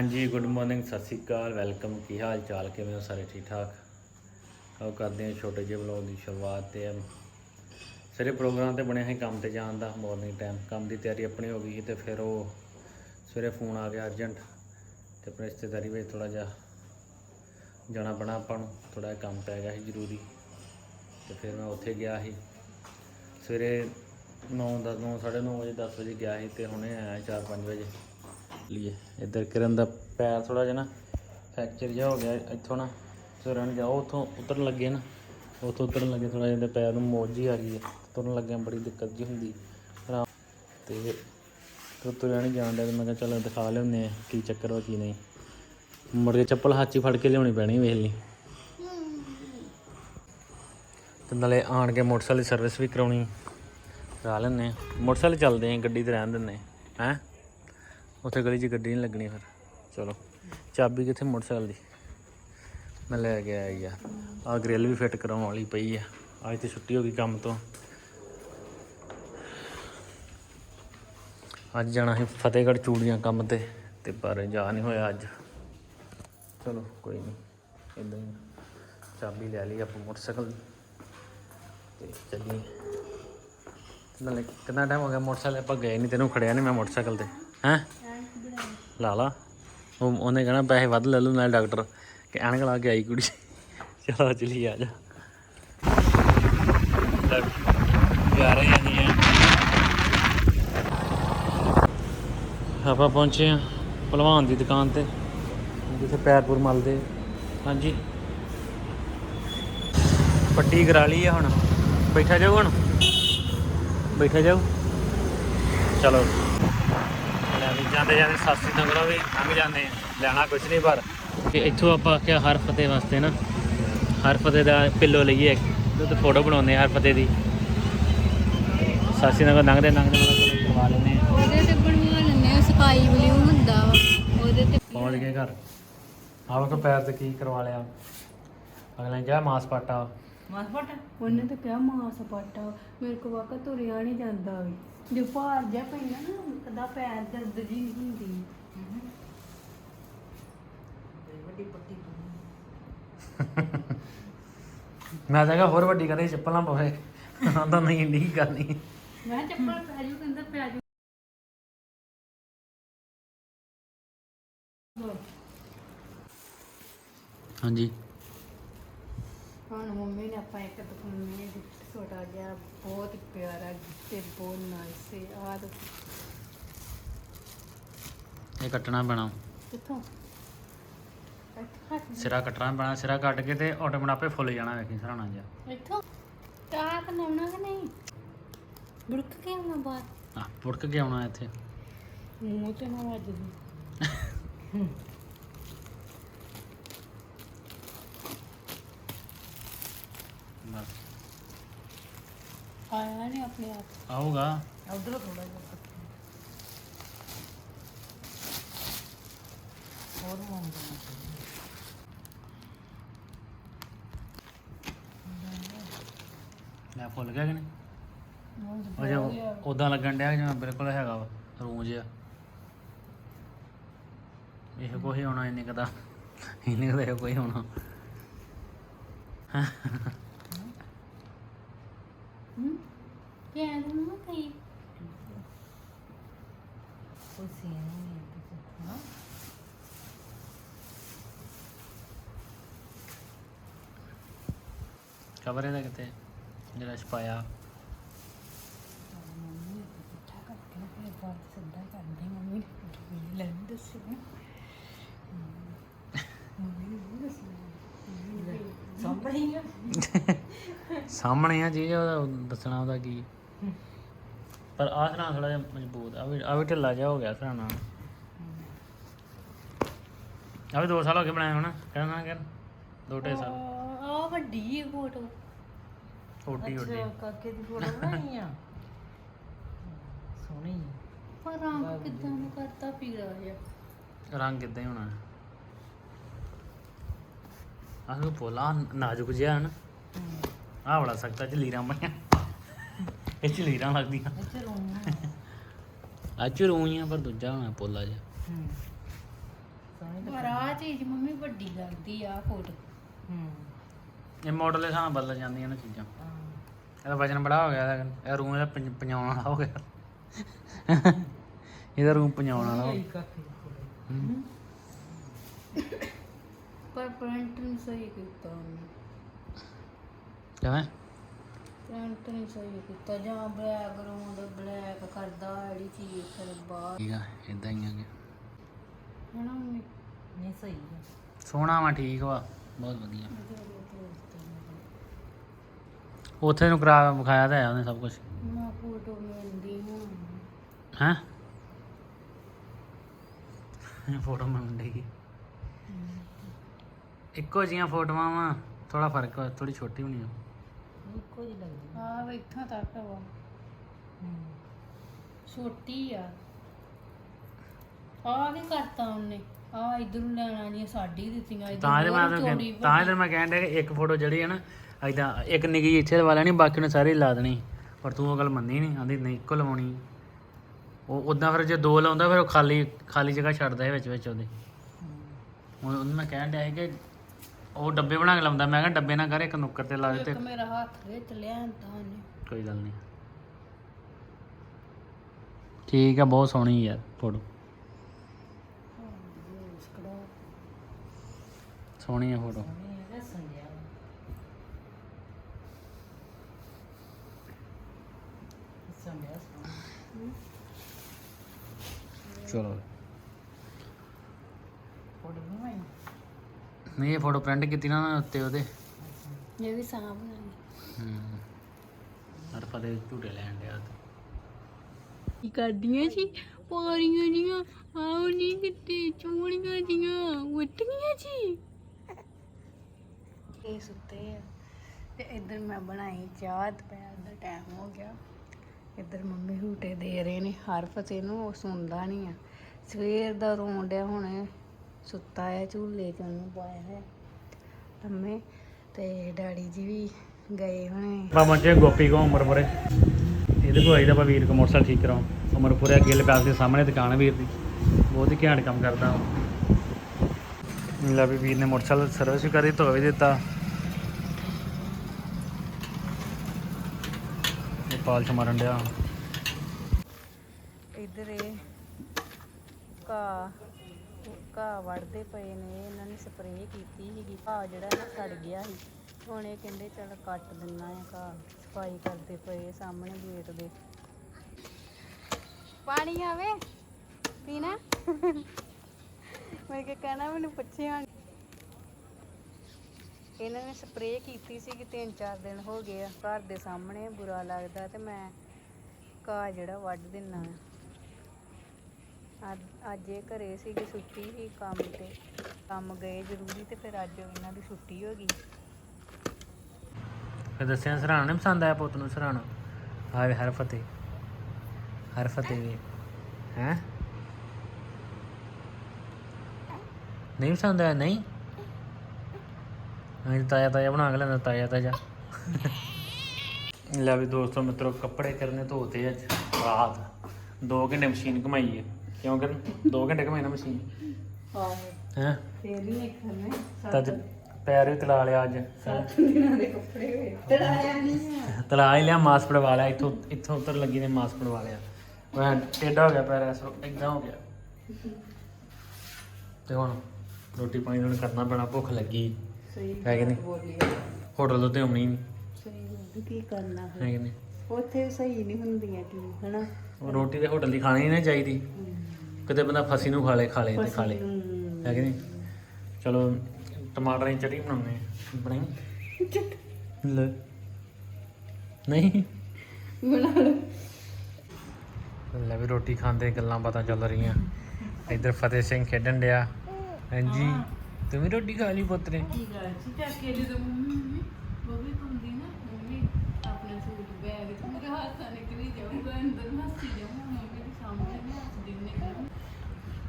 ਹਾਂਜੀ good morning ਸਤਿ ਸ਼੍ਰੀ ਅਕਾਲ welcome ਕੀ ਹਾਲ ਚਾਲ, ਕਿਵੇਂ ਹੋ ਸਾਰੇ ਠੀਕ ਠਾਕ? ਆਓ ਕਰਦੇ ਹਾਂ ਛੋਟੇ ਜਿਹੇ ਵਲੌਗ ਦੀ ਸ਼ੁਰੂਆਤ ਤੇ ਸਵੇਰੇ ਪ੍ਰੋਗਰਾਮ ਤੇ ਬਣਿਆ ਹੈ ਕੰਮ ਤੇ ਜਾਣ ਦਾ ਮਾਰਨਿੰਗ ਟਾਈਮ ਕੰਮ ਦੀ ਤਿਆਰੀ ਆਪਣੀ ਹੋ ਗਈ ਸੀ ਤੇ ਫਿਰ ਉਹ ਸਵੇਰੇ ਫੋਨ ਆ ਗਿਆ ਅਰਜੈਂਟ ਤੇ ਆਪਣੇ ਰਿਸ਼ਤੇਦਾਰੀ ਵਿੱਚ ਥੋੜਾ ਜਿਹਾ ਜਾਣਾ ਬਣਾ ਆਪਾਂ ਨੂੰ ਥੋੜਾ ਜਿਹਾ ਕੰਮ ਪੈ ਗਿਆ ਸੀ ਜ਼ਰੂਰੀ ਤੇ ਫਿਰ ਮੈਂ ਉੱਥੇ ਗਿਆ ਸੀ। ਸਵੇਰੇ 9 ਦਸ 9 9:30 ਵਜੇ 10 ਵਜੇ ਗਿਆ ਸੀ ਤੇ ਹੁਣੇ ਆਇਆ 4-5 ਵਜੇ। ਲਈਏ। ਇੱਧਰ ਕਿਰਨ ਦਾ ਪੈਰ ਥੋੜਾ ਜਿਹਾ ਨਾ ਫ੍ਰੈਕਚਰ ਜਿਹਾ ਹੋ ਗਿਆ, ਇੱਥੋਂ ਨਾ ਤੁਰਨ ਜਾਓ। ਉੱਥੋਂ ਉਤਰਨ ਲੱਗੇ ਨਾ, ਉੱਥੋਂ ਉਤਰਨ ਲੱਗੇ ਥੋੜਾ ਜਿਹਾ ਪੈਰ ਨੂੰ ਮੋਚ ਜੀ ਆ ਗਈ ਹੈ। ਤੁਰਨ ਲੱਗਿਆ ਬੜੀ ਦਿੱਕਤ ਜੀ ਹੁੰਦੀ। ਆਰਾਮ ਤੇ ਤੇ ਤੁਰਿਆ ਨਹੀਂ ਜਾਣ ਡਿਆ ਤੇ ਮੈਂ ਕਿਹਾ ਚੱਲ ਦਿਖਾ ਲਿਆਉਂਦੇ ਆ ਕੀ ਚੱਕਰ ਵਾ, ਕੀ ਨਹੀਂ। ਮੁੜ ਕੇ ਚੱਪਲ ਹੱਥ 'ਚ ਹੀ ਫੜ ਕੇ ਲਿਆਉਣੀ ਪੈਣੀ ਵੇਖ ਲਈ ਤੇ ਨਾਲੇ ਆਣ ਕੇ ਮੋਟਰਸਾਈਕਲ ਦੀ ਸਰਵਿਸ ਵੀ ਕਰਾਉਣੀ। ਕਰਾ ਲੈਂਦੇ ਮੋਟਰਸਾਈਕਲ ਚੱਲਦੇ ਆ ਗੱਡੀ ਤੇ ਰਹਿਣ ਦਿੰਦੇ ਹੈ? ਉੱਥੇ ਗਲੀ 'ਚ ਗੱਡੀ ਨਹੀਂ ਲੱਗਣੀ ਫਿਰ। ਚਲੋ, ਚਾਬੀ ਕਿੱਥੇ ਮੋਟਰਸਾਈਕਲ ਦੀ? ਮੈਂ ਲੈ ਕੇ ਆਇਆ ਯਾਰ ਆ। ਗ੍ਰਿਲ ਵੀ ਫਿੱਟ ਕਰਾਉਣ ਵਾਲੀ ਪਈ ਆ। ਅੱਜ ਤੇ ਛੁੱਟੀ ਹੋ ਗਈ ਕੰਮ ਤੋਂ। ਅੱਜ ਜਾਣਾ ਸੀ ਫਤਿਹਗੜ੍ਹ ਚੂੜੀਆਂ ਕੰਮ ਤੇ ਤੇ ਪਰ ਜਾ ਨਹੀਂ ਹੋਇਆ ਅੱਜ। ਚਲੋ, ਕੋਈ ਨਹੀਂ। ਇਦਾਂ ਹੀ ਚਾਬੀ ਲੈ ਲਈ ਆਪਾਂ ਮੋਟਰਸਾਈਕਲ ਦੀ। ਤੇ ਚੱਲੀਏ। ਨਾਲੇ ਕਿੰਨਾ ਟਾਈਮ ਹੋ ਗਿਆ ਮੋਟਰਸਾਈਕਲ? ਆਪਾਂ ਗਏ ਨਹੀਂ ਤੈਨੂੰ ਖੜਿਆ ਨਹੀਂ ਮੈਂ ਮੋਟਰਸਾਈਕਲ ਤੇ। ਹੈਂ? ਲਾ ਲਾ। ਉਹ ਉਹਨੇ ਕਹਿਣਾ ਪੈਸੇ ਵੱਧ ਲੈ ਲੂ ਨਾਲ ਡਾਕਟਰ। ਕਿ ਐਨਕ ਲਾ ਕੇ ਆਈ ਕੁੜੀ। ਚਲੋ ਚਲੀ ਆ ਜਾ। ਜਾ ਰਹੇ ਹਾਂ ਜੀ। ਆਪਾਂ ਪਹੁੰਚੇ ਹਾਂ ਭਲਵਾਨ ਦੀ ਦੁਕਾਨ ਤੇ। ਜਿੱਥੇ ਪੈਰਪੁਰ ਮਲਦੇ। ਹਾਂਜੀ। ਪੱਟੀ ਕਰਾ ਲਈ ਆ ਹੁਣ। ਬੈਠਾ ਜਾਓ ਹੁਣ? ਬੈਠਾ ਜਾਓ ਚਲੋ। ਜਾਂਦੇ ਜਾਂਦੇ ਸਾਸੀ ਨਗਰੋਂ ਵੀ ਲੰਘ ਜਾਂਦੇ ਆ ਲੈਣਾ ਕੁਛ ਨਹੀਂ ਪਰ। ਤੇ ਇੱਥੋਂ ਆਪਾਂ ਕਿਹਾ ਹਰ ਫਤਿਹ ਵਾਸਤੇ ਨਾ ਹਰ ਫਤਿਹ ਦਾ ਪਿੱਲੋ ਲਈਏ ਇੱਕ ਤੇ ਫੋਟੋ ਬਣਾਉਂਦੇ ਆ ਹਰ ਫਤਿਹ ਦੀ। ਸਾਸੀ ਨਗਰ ਲੰਘਦੇ ਲੰਘਦੇ ਕਰਵਾ ਲੈਂਦੇ ਆ ਉਹਦੇ ਤੇ ਬਣਵਾ ਲੈਂਦੇ ਆ ਸਕਾਈ ਬਲੂ ਹੁੰਦਾ ਵਾ ਉਹਦੇ ਤੇ ਪਹੁੰਚ ਗਏ ਘਰ। ਆਹ ਵੇਖੋ ਪੈਰ ਤੇ ਕੀ ਕਰਵਾ ਲਿਆ। ਅਗਲੇ ਨੇ ਕਿਹਾ ਮਾਸ ਪਾਟਾ। ਉਹਨੇ ਤਾਂ ਕਿਹਾ ਮਾਸ ਪਾਟਾ ਮੇਰੇ ਕੋ ਵਾਕਾ ਤੁਰਿਆ ਨਹੀਂ ਜਾਂਦਾ ਵੀ। ਜੇ ਭਾਰ ਜਾ ਪੈਂਦਾ ਨਾ ਕਦਾ ਪੈਰ ਦਰਦ ਜੀ ਨਹੀਂ ਹੁੰਦੀ। ਮੈਂ ਤਾਂ ਕਿਹਾ ਹੋਰ ਵੱਡੀ ਕਰੇ ਚੱਪਲ ਨਾ ਪਵੇ ਆਂਦਾ ਨਹੀਂ ਨਹੀਂ ਗੱਲ ਨਹੀਂ। ਮੈਂ ਕਿਹਾ ਚੱਪਲ ਪੈ ਜੂ ਕਹਿੰਦਾ ਪੈ ਜੂ। ਹਾਂਜੀ। ਹੁਣ ਮੰਮੀ ਨੇ ਆਪਾਂ ਇੱਕ ਦੁਕਾਨੇ ਗਿਫਟ ਛੋਟਾ ਜਿਹਾ ਬਹੁਤ ਪਿਆਰਾ ਗਿਫਟ ਤੇ ਬਹੁਤ ਨਾਈਸ ਹੈ ਆਹ ਦੇਖੋ। ਇਹ ਕੱਟਣਾ ਪੈਣਾ। ਹੱਥ ਸਿਰਾ ਕੱਟਣਾ ਪੈਣਾ ਸਿਰਾ ਕੱਟ ਕੇ ਤੇ ਆਟੋਮੈਟਿਕ ਆਪੇ ਫੁੱਲ ਜਾਣਾ ਵੇਖੀ ਸਰਾਣਾ ਜਾ ਇੱਥੋਂ? ਤਾਂ ਕਨਾਉਣਾ ਕਿ ਨਹੀਂ? ਬੁੜਕ ਕੇ ਆਉਣਾ ਬਾਹਰ? ਆ ਪੁੜਕ ਕੇ ਆਉਣਾ ਇੱਥੇ। ਮੂੰਹ ਤੇ ਨਾ ਵੱਜਦੀ ਬਸ। ਆਇਆ ਨਹੀਂ ਆਪਣੇ ਆਪ ਆਊਗਾ। ਉਧਰ ਥੋੜਾ ਜਿਹਾ ਹੋਰ ਮੰਗਦਾ ਲੈ ਫੁੱਲ ਗਿਆ ਕਿ ਨਹੀਂ? ਉਹ ਉਦਾਂ ਲੱਗਣ ਡਿਆ ਜਿਵੇਂ ਬਿਲਕੁਲ ਹੈਗਾ ਵਾ ਰੂੰ ਜਿਹਾ। ਇਹ ਕੋਈ ਹੋਣਾ ਇੰਨੇ ਕਦਾ ਇੰਨੇ ਕਦਾ ਕੋਈ ਹੋਣਾ। ਹੂੰ ਕੀ ਆ ਨਾ ਕਈ ਕੁਛ ਨਹੀਂ ਹੈ ਕੁਛ ਨਾ ਖਬਰ ਇਹਦਾ ਕਿਤੇ ਜਿਹੜਾ ਛਪਾਇਆ ਮੰਮੀ ਨੇ ਮੰਮੀ ਨੇ ਸੰਭਣੀ ਆ। ਸਾਹਮਣੇ ਆ ਉਹਦਾ ਦੱਸਣਾ ਉਹਦਾ ਕੀ? ਪਰ ਆਹ ਸਰਾਂ ਥੋੜਾ ਜਿਹਾ ਮਜ਼ਬੂਤ ਆ। ਵੀ ਆ ਵੀ ਢਿੱਲਾ ਜਿਹਾ ਹੋ ਗਿਆ ਸਰਾਣਾ। ਆ ਵੀ 2 ਸਾਲ ਹੋ ਗਏ ਬਣਾਏ ਹੁਣ ਕਹਿਣਾ ਕਿ ਦੋ ਢਾਈ ਸਾਲ। ਆ ਵੱਡੀ ਫੋਟੋ ਓਡੀ ਓਡੀ ਕਾਕੇ ਦੀ ਫੋਟੋ ਬਣਾਈ ਆ? ਸੋਹਣੀ। ਆ। ਪਰ ਰੰਗ ਕਿਦਾਂ ਨੂੰ ਕਰਤਾ ਪੀਲਾ ਜਿਹਾ। ਰੰਗ ਕਿੱਦਾਂ ਹੀ ਹੋਣਾ। ਆਹ ਪੋਲਾ ਨਾਜ਼ੁਕ ਜਿਹਾ ਹਨ। ਆਹ ਬੜਾ ਸਖਤਾ ਚ ਲੀਰਾਂ ਬਣਿਆ। ਇਹ ਚ ਲੀਰਾਂ ਲੱਗਦੀਆਂ। ਇੱਥੇ ਰੋਣਾ ਅੱਜ ਰੂਈਆਂ ਪਰ ਦੂਜਾ ਹੋਣਾ ਪੋਲਾ ਜਿਹਾ। ਹੂੰ। ਆ ਚੀਜ਼ ਮੰਮੀ ਵੱਡੀ ਲੱਗਦੀ ਆ ਫੋਟੋ। ਹੂੰ। ਇਹ ਮਾਡਲ ਦੇ ਨਾਲ ਬਦਲ ਜਾਂਦੀਆਂ ਨੇ ਚੀਜ਼ਾਂ। ਇਹਦਾ ਵਜਨ ਬੜਾ ਹੋ ਗਿਆ ਇਹਦਾ। ਇਹ ਰੂਮ ਇਹਦਾ ਪੰਜ- ਪਜਾਉਣ ਵਾਲਾ ਹੋ ਗਿਆ। ਇਹਦਾ ਰੂਮ ਪਜਾਉਣ ਵਾਲਾ ਹੋ। ਹੂੰ। ਪਰ ਪ੍ਰਿੰਟ ਨਹੀਂ ਸਹੀ ਕੀਤਾ ਉਹਨੇ। ਕਿਵੇਂ? ਪ੍ਰਿੰਟ ਨਹੀਂ ਸਹੀ ਕੀਤਾ। ਜਾਂ ਬੈਕਗ੍ਰਾਉਂਡ ਬਲੈਕ ਕਰਦਾ ਜਿਹੜੀ ਚੀਜ਼ ਫਿਰ ਬਾਹਰ। ਠੀਕ ਆ ਇਦਾਂ ਹੀ ਆ ਗਿਆ। ਹਨਾ ਮੰਮੀ? ਨਹੀਂ ਸਹੀ ਹੈ ਸੋਹਣਾ ਵਾ ਠੀਕ ਵਾ ਬਹੁਤ ਵਧੀਆ। ਉੱਥੇ ਨੂੰ ਕਰਾ ਵਿਖਾਇਆ ਤਾਂ ਹੈ ਉਹਨੇ ਸਭ ਕੁਝ ਮੈਂ ਫੋਟੋ ਮਿਲਦੀ ਹਾਂ। ਹੈ? ਫੋਟੋ ਮੰਡੀ ਇੱਕੋ ਜੀਆਂ ਫੋਟੋਆਂ ਵਾ ਥੋੜਾ ਫ਼ਰਕ ਵਾ ਥੋੜੀ ਛੋਟੀ ਹੋਣੀ ਆ। ਇੱਕੋ ਜਿਹੀ ਲੱਗਦੀ ਆ। ਵੇ ਇੱਥੋਂ ਤੱਕ ਵਾ। ਹੂੰ। ਛੋਟੀ ਆ। ਆ ਵੀ ਕਰਤਾ ਉਹਨੇ। ਆ ਇਧਰ ਨੂੰ ਲੈਣਾ ਨਹੀਂ ਸਾਡੀ ਦਿੱਤੀਆਂ ਇੱਧਰ ਤਾਂ ਇਹਦੇ ਮੈਂ ਤੁਹਾਨੂੰ ਕਹਿ- ਤਾਂ ਇਹਦੇ ਮੈਂ ਕਹਿਣ ਡਿਆ ਕਿ ਇੱਕ ਫੋਟੋ ਜਿਹੜੀ ਹੈ ਨਾ ਐਦਾਂ ਇੱਕ ਨਿੱਕੀ ਜਿਹੀ ਇੱਥੇ ਲਵਾ ਲੈਣੀ ਬਾਕੀ ਨੇ ਸਾਰੀ ਲਾ ਦੇਣੀ। ਪਰ ਤੂੰ ਉਹ ਗੱਲ ਮੰਨੀ ਨਹੀਂ ਆਂਦੀ ਨਹੀਂ ਇੱਕੋ ਲਵਾਉਣੀ। ਉਹ ਉਦਾਂ ਫਿਰ ਜੇ ਦੋ ਲਾਉਂਦਾ ਫਿਰ ਉਹ ਖਾਲੀ ਖਾਲੀ ਜਗ੍ਹਾ ਛੱਡਦਾ ਹੈ ਵਿੱਚ ਵਿੱਚ ਉਹਦੇ। ਹੁਣ ਉਹਨੂੰ ਮੈਂ ਕਹਿਣ ਡਿਆ ਸੀ ਕਿ ਉਹ ਡੱਬੇ ਬਣਾ ਕੇ ਲਾਉਂਦਾ ਮੈਂ ਕਿਹਾ ਡੱਬੇ ਨਾ ਕਰ ਇੱਕ ਨੁੱਕਰ ਤੇ ਲਾ ਦੇ ਤੇ। ਇੱਕ ਮੇਰਾ ਹੱਥ ਵਿੱਚ ਲਿਆਂਦਾ ਉਹਨੇ। ਕੋਈ ਗੱਲ ਨਹੀਂ। ਠੀਕ ਆ ਬਹੁਤ ਸੋਹਣੀ ਯਾਰ ਫੋਟੋ। ਸੋਹਣੀ ਆ ਫੋਟੋ। ਚਲੋ। ਫੋਟੋ ਨਹੀਂ ਆਈ ਨਹੀਂ ਇਹ ਫੋਟੋ ਪ੍ਰਿੰਟ ਕੀਤੀ ਨਾ ਉਹਨਾਂ ਉੱਤੇ ਉਹਦੇ। ਇਹ ਵੀ ਸਾਹ ਬਣਾਈ ਹੂੰ। ਅਰਫਾ ਦੇ ਝੂਟੇ ਲੈਣ ਡਿਆ ਤੇ ਕੀ ਕਰਦੀਆਂ ਸੀ ਪਾਰੀਆਂ ਦੀਆਂ ਆਉ ਨਹੀਂ ਕਿਤੇ ਚੂੜੀਆਂ ਦੀਆਂ ਉੱਟੀਆਂ ਜੀ। ਇਹ ਸੁੱਤੇ ਆ। ਤੇ ਇੱਧਰ ਮੈਂ ਬਣਾਈ ਚਾਹ ਦੁਪਹਿਰ ਦਾ ਟਾਈਮ ਹੋ ਗਿਆ। ਇੱਧਰ ਮੰਮੀ ਹੂਟੇ ਦੇ ਰਹੇ ਨੇ। ਹਰ ਫਤੇ ਨੂੰ ਉਹ ਸੁਣਦਾ ਨਹੀਂ ਆ। ਸਵੇਰ ਦਾ ਰੋਣ ਡਿਆ ਹੁਣ। ਸੁੱਤਾ ਹੈ ਝੂਲੇ 'ਚ ਉਹਨੂੰ ਪਾਇਆ ਹੈ ਲੰਮੇ ਤੇ ਡੈਡੀ ਜੀ ਵੀ ਗਏ ਹੋਣੇ। ਆਪਾਂ ਪਹੁੰਚੇ ਗੋਪੀ ਕੋ ਉਮਰਪੁਰੇ ਇਹਦੇ ਕੋਲ ਆਈਦਾ ਆਪਾਂ ਵੀਰ ਕੋ ਮੋਟਰਸਾਈਕਲ ਠੀਕ ਕਰਾਉਂ। ਉਮਰਪੁਰੇ ਗਿੱਲ ਪੈਸ ਦੇ ਸਾਹਮਣੇ ਦੁਕਾਨ ਹੈ ਵੀਰ ਦੀ। ਬਹੁਤ ਹੀ ਘੈਂਟ ਕੰਮ ਕਰਦਾ ਲੈ ਵੀ ਵੀਰ ਨੇ ਮੋਟਰਸਾਈਕਲ ਸਰਵਿਸ ਵੀ ਕਰੀ ਧੋ ਵੀ ਦਿੱਤਾ। ਇਹ ਪਾਲਸ਼ ਮਾਰਨ ਡਿਆ। ਇੱਧਰ ਇਹ ਘਾਹ ਘਾਹ ਵੜਦੇ ਪਏ ਨੇ, ਇਹਨਾਂ ਨੇ ਸਪਰੇਅ ਕੀਤੀ ਸੀਗੀ, ਘਾਹ ਜਿਹੜਾ ਨਾ ਸੜ ਗਿਆ ਸੀ। ਹੁਣ ਇਹ ਕਹਿੰਦੇ ਚਲ ਕੱਟ ਦਿੰਨਾ ਆ ਘਾਹ, ਸਫ਼ਾਈ ਕਰਦੇ ਪਏ ਸਾਹਮਣੇ ਗੇਟ ਦੇ। ਪਾਣੀ ਆਵੇ, ਪੀਣਾ? ਮੈਂ ਕਿ ਕਹਿਣਾ ਮੈਨੂੰ ਪੁੱਛਿਆ ਇਹਨਾਂ ਨੇ ਸਪਰੇਅ ਕੀਤੀ ਸੀ ਕਿ ਤਿੰਨ ਚਾਰ ਦਿਨ ਹੋ ਗਏ ਆ, ਘਰ ਦੇ ਸਾਹਮਣੇ ਬੁਰਾ ਲੱਗਦਾ ਤੇ ਮੈਂ ਘਾਹ ਜਿਹੜਾ ਵੱਢ ਦਿੰਨਾ ਆ। ਅੱਜ- ਅੱਜ ਇਹ ਘਰੇ ਸੀਗੀ ਛੁੱਟੀ ਸੀ ਕੰਮ ਤੇ, ਕੰਮ ਗਏ ਜ਼ਰੂਰੀ ਤੇ ਫਿਰ ਅੱਜ ਇਹਨਾਂ ਦੀ ਛੁੱਟੀ ਹੋ ਗਈ। ਫਿਰ ਦੱਸਿਆ ਸਰਾਣਾ ਨਹੀਂ ਪਸੰਦ ਆਇਆ ਪੁੱਤ ਨੂੰ, ਸਰਾਣਾ? ਹਾਏ ਹਰ ਫਤਿਹ ਹਰ ਫਤਿਹ ਵੀ। ਹੈ? ਨਹੀਂ ਪਸੰਦ ਆਇਆ, ਨਹੀਂ? ਹਾਂ ਤਾਇਆ ਤਾਇਆ ਬਣਾ ਕੇ ਲੈਂਦਾ ਤਾਇਆ ਤਾਇਆ। ਲੈ ਵੀ ਦੋਸਤੋ ਮਿੱਤਰੋ, ਕੱਪੜੇ ਕਰਨੇ ਧੋਤੇ ਅੱਜ, ਰਾਤ। 2 ਘੰਟੇ ਮਸ਼ੀਨ ਘਮਾਈ ਹੈ ਕਿਉਂ ਕਰਨ? 2 ਘੰਟੇ ਘਮਾਈ ਨਾ ਮਸ਼ੀਨ। ਆਹੋ। ਹੈ? ਫੇਰ ਵੀ ਦੇਖਣੇ ਤਾਂ ਅੱਜ ਪੈਰ ਵੀ ਤਲਾ ਲਿਆ ਅੱਜ। ਦਿਨਾਂ ਦੇ ਕੱਪੜੇ ਹੋਏ। ਤੜਾਇਆ ਨਹੀਂ ਆ। ਤਲਾ ਹੀ ਲਿਆ ਮਾਸ ਪੜਵਾ ਲਿਆ। ਇੱਥੋਂ ਇੱਥੋਂ ਉੱਤਰ ਲੱਗੀ ਨੇ ਮਾਸ ਪੜਵਾ ਲਿਆ। ਮੈਂ ਟੇਢਾ ਹੋ ਗਿਆ ਪੈਰ ਐਸ ਇਦਾਂ ਹੋ ਗਿਆ। ਤੇ ਹੁਣ ਰੋਟੀ ਪਾਣੀ ਨੂੰ ਕਰਨਾ ਪੈਣਾ ਭੁੱਖ ਲੱਗੀ। ਸਹੀ ਹੈ ਕਿ ਨਹੀਂ? ਬੋਲੀ ਹੋਟਲ ਤੋਂ ਤੇ ਆਉਣੀ ਨਹੀਂ ਸਹੀ ਗੱਲ ਕੀ ਕਰਨਾ ਹੈ ਕਿ ਨਹੀਂ? ਉੱਥੇ ਸਹੀ ਨਹੀਂ ਹੁੰਦੀਆਂ ਕੀ ਹਨਾ? ਉਹ ਰੋਟੀ ਤੇ ਹੋਟਲ ਦੀ ਖਾਣੀ ਨਹੀਂ ਨਾ ਚਾਹੀਦੀ। ਕਿਤੇ ਬੰਦਾ ਫਸੀ ਨੂੰ ਖਾ ਲੇ ਖਾ ਲੇ ਤੇ ਖਾ ਲੇ। ਹਮ। ਹੈ। ਕਿ ਨਹੀਂ? ਚਲੋ ਟਮਾਟਰ ਦੀ ਚਟਨੀ ਬਣਾਉਣੇ ਆ ਬਣਾਈ? ਲੈ। ਨਹੀਂ? ਬਣਾ ਲਓ। ਲੈ ਵੀ ਰੋਟੀ ਖਾਂਦੇ ਗੱਲਾਂ ਬਾਤਾਂ ਚੱਲ ਰਹੀਆਂ। ਇੱਧਰ ਫਤਿਹ ਸਿੰਘ ਖੇਡਣ ਡਿਆ। ਹਾਂਜੀ। ਤੂੰ ਵੀ ਰੋਟੀ ਖਾ ਲਈ ਪੁੱਤ ਨੇ? ਕੀ ਗੱਲ ਸੀ ਚੱਕ ਕੇ ਜਦੋਂ ਮੰਮੀ ਉਹ ਵੀ ਹੁੰਦੀ ਨਾ ਮੰਮੀ ਆਪਣੇ ਸੂਟ ਬੈਗ ਤੇ ਮੇਰੇ ਹੱਥ ਨਾਲ ਨਿਕਲੀ ਜਾਊਗਾ ਅੰਦਰ ਮਸਤੀ ਜਾਊਗਾ ਮੰਮੀ ਦੇ ਸਾਹਮਣੇ ਮੈਂ ਹੱਥ ਦਿੰਨੇ ਕਰਾਂ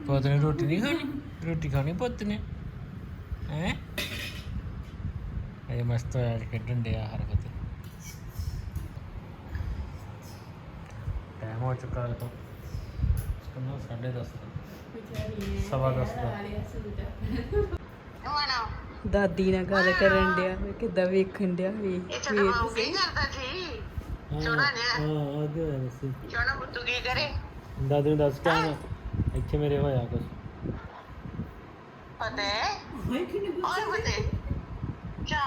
ਪੁੱਤ ਨੇ ਰੋਟੀ ਨਹੀਂ ਖਾਣੀ? ਰੋਟੀ ਖਾਣੀ ਪੁੱਤ ਨੇ? ਹੈ? ਇਹ ਮਸਤ ਹੋਇਆ ਖੇਡਣ ਡਿਆ ਹਰਕਤ ਟਾਈਮ ਹੋ ਚੁੱਕਾ ਹੈ ਤੋਂ। ਕਿੰਨਾ? 10:30 ਸਵਾ ਦਸ ਦਾ। ਦਾਦੀ ਨਾਲ ਗੱਲ ਕਰਨ ਡਿਆ ਵੀ ਕਿੱਦਾਂ ਵੇਖਣ ਡਿਆ ਵੀ ਇਹ ਚਲੋ ਕੀ ਕਰਦਾ ਸੀ। ਸੋਨਾ ਜਿਹਾ। ਹਾਂ ਅੱਗੇ ਹੋਇਆ ਸੀ। ਸੋਨਾ ਪੁੱਤੂ ਕੀ ਕਰੇ? ਦਾਦੀ ਨੂੰ ਦੱਸ ਕਿਆ ਨਾ ਇੱਥੇ ਮੇਰੇ ਹੋਇਆ ਕੁਝ ਪਤੇ ਓਏ ਪਤੇ ਚਾ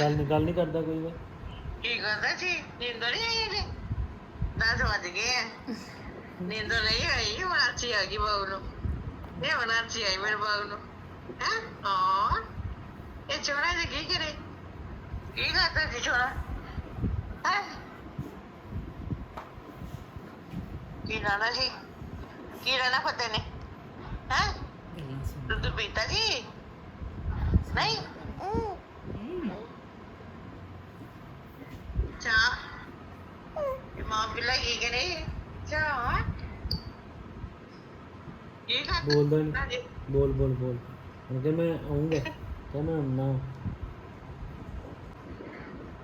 ਗੱਲ ਨਹੀਂ ਗੱਲ ਨਹੀਂ ਕਰਦਾ ਕੋਈ ਵਾ। ਕੀ ਕਰਦਾ ਸੀ ਨੀਂਦ ਨਹੀਂ ਆਈ ਇਹਦੇ ਦਸ ਵੱਜ ਗਏ ਆ। ਨੀਂਦ ਨਹੀਂ ਆਈ ਮਨਾਚੀ ਆ ਗਈ ਬਾਬੂ ਨੂੰ। ਇਹ ਮਨਾਚੀ ਆਈ ਮੇਰੇ ਬਾਬੂ ਨੂੰ। ਹੈ? ਹਾਂ। ਇਹ ਚੋਣਾ ਜੀ ਕੀ ਕਰੇ? ਕੀ ਕਰਦਾ ਸੀ ਚੋਣਾ ਹੈ? ਕੀ ਨਾਨਾ ਸੀ ਕੀ ਨਾਨਾ ਫਤੇ ਨੇ? ਹੈ? ਦੁੱਧ ਪੀਤਾ ਜੀ? ਨਹੀਂ? ਚਾਹ ਇਹ ਮਾਂ ਬਿਲਾ ਕੀ ਕਰੇ ਚਾਹ ਕੀ ਕਰਦਾ ਬੋਲਦਾ ਨੀ। ਹਾਂਜੀ। ਬੋਲ ਬੋਲ ਬੋਲ। ਹੁਣ ਕਿ ਮੈਂ ਆਉਂਗਾ ਕਹਿੰਦਾ ਨਾ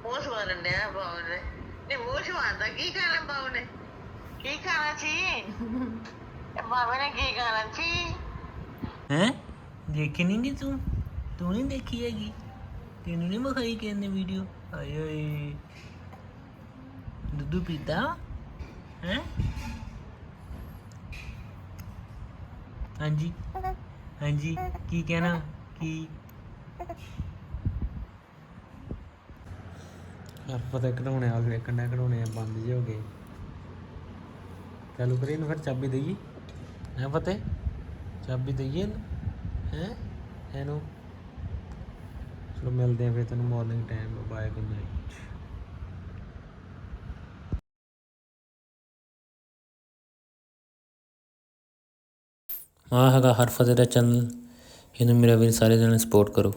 ਮੂੰਹ ਸਵਾਰਨ ਡਿਆ ਬਾਉ ਨੇ। ਨਹੀਂ ਮੂੰਹ ਸਵਾਰਦਾ ਕੀ ਖਾਣਾ ਬਾਉ ਨੇ? ਕੀ ਖਾਣਾ ਸੀ? ਇਹ ਬਾਬੇ ਨੇ ਕੀ ਖਾਣਾ ਸੀ? ਹੈ? ਦੇਖੀ ਨਹੀਂ ਕਿ ਤੂੰ? ਤੂੰ ਨਹੀਂ ਦੇਖੀ ਹੈਗੀ? ਤੈਨੂੰ ਨਹੀਂ ਮਖਾਈ ਕਹਿੰਦੇ ਵੀਡੀਓ ਆਏ ਓਏ ਦੁੱਧੂ ਪੀਤਾ? ਹੈ? ਹਾਂਜੀ। ਹਾਂਜੀ। ਕੀ ਕਹਿਣਾ? ਕੀ? ਯਾਰ ਪਤਾ ਕਢਾਉਣੇ ਆ ਗਏ ਕੰਨਾ ਕਢਾਉਣੇ ਆ ਬੰਦ ਜੇ ਹੋ ਗਏ। ਚਾਲੂ ਕਰੀ ਇਹਨੂੰ ਫਿਰ ਚਾਬੀ ਦੇਈਏ ਹੈ ਪਤੇ ਚਾਬੀ ਦਈਏ ਇਹਨੂੰ ਹੈ ਇਹਨੂੰ ਚਲੋ ਮਿਲਦੇ ਆ ਫਿਰ ਤੈਨੂੰ morning time bye good night ਆ ਹੈਗਾ ਹਰਫਤੇ ਦਾ ਚੈਨਲ ਇਹਨੂੰ ਮੇਰਾ ਵੀਰ ਸਾਰੇ ਜਣੇ ਸਪੋਰਟ ਕਰੋ